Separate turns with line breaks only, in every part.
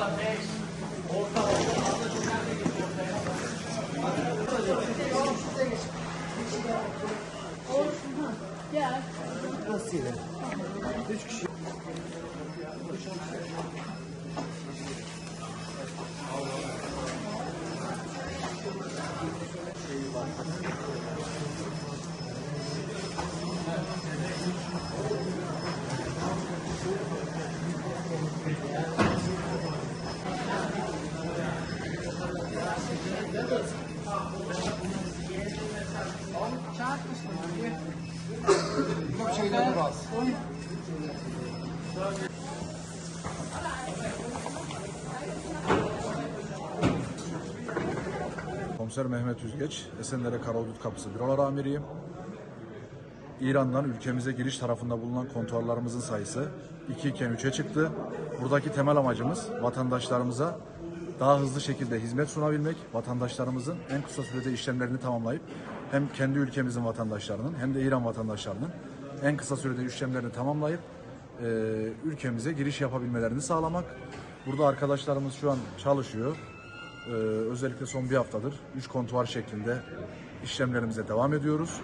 orta beş, orta Nasıl yani? Üç kişi. Komiser Mehmet Üzgeç, Esenlere Karahudut Kapısı Bürolar Amiriyim. İran'dan ülkemize giriş tarafında bulunan kontuarlarımızın sayısı 2 iken 3'e çıktı. Buradaki temel amacımız vatandaşlarımıza daha hızlı şekilde hizmet sunabilmek, vatandaşlarımızın en kısa sürede işlemlerini tamamlayıp hem kendi ülkemizin vatandaşlarının hem de İran vatandaşlarının en kısa sürede işlemlerini tamamlayıp e, ülkemize giriş yapabilmelerini sağlamak. Burada arkadaşlarımız şu an çalışıyor. Ee, özellikle son bir haftadır 3 kontuar şeklinde işlemlerimize devam ediyoruz.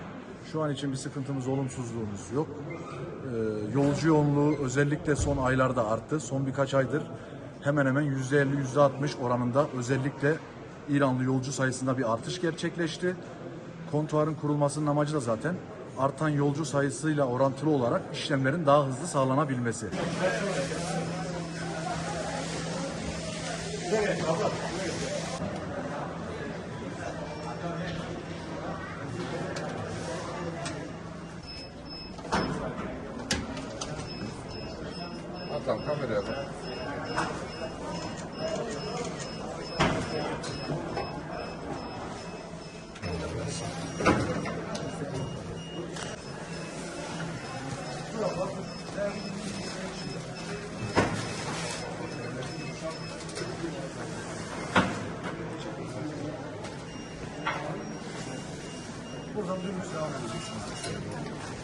Şu an için bir sıkıntımız, olumsuzluğumuz yok. Ee, yolcu yoğunluğu özellikle son aylarda arttı. Son birkaç aydır hemen hemen %50, %60 oranında özellikle İranlı yolcu sayısında bir artış gerçekleşti. Kontuarın kurulmasının amacı da zaten artan yolcu sayısıyla orantılı olarak işlemlerin daha hızlı sağlanabilmesi.
Ha tamam kameraya bak.
Dönüş devam edeceğiz.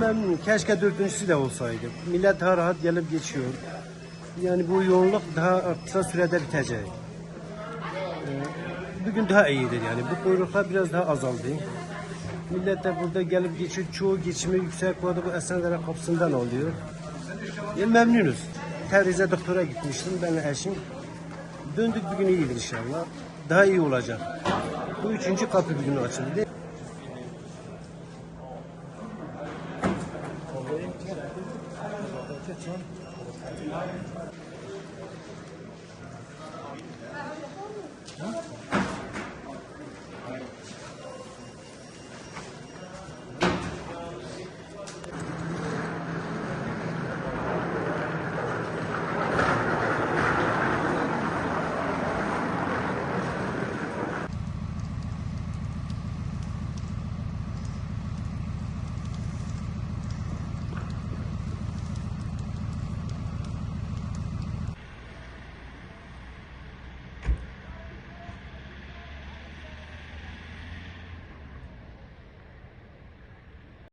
Memnunum. Keşke dördüncüsü de olsaydı. Millet daha rahat gelip geçiyor. Yani bu yoğunluk daha kısa sürede bitecek. Ee, Bugün daha iyidir yani. Bu kuyruklar biraz daha azaldı. Millet de burada gelip geçiyor. Çoğu geçimi yüksek orada bu Esenler kapısından oluyor. Ya memnunuz. Tevrize doktora gitmiştim ben eşim. Döndük bir gün iyidir inşallah. Daha iyi olacak. Bu üçüncü kapı bir gün açıldı. Thank you.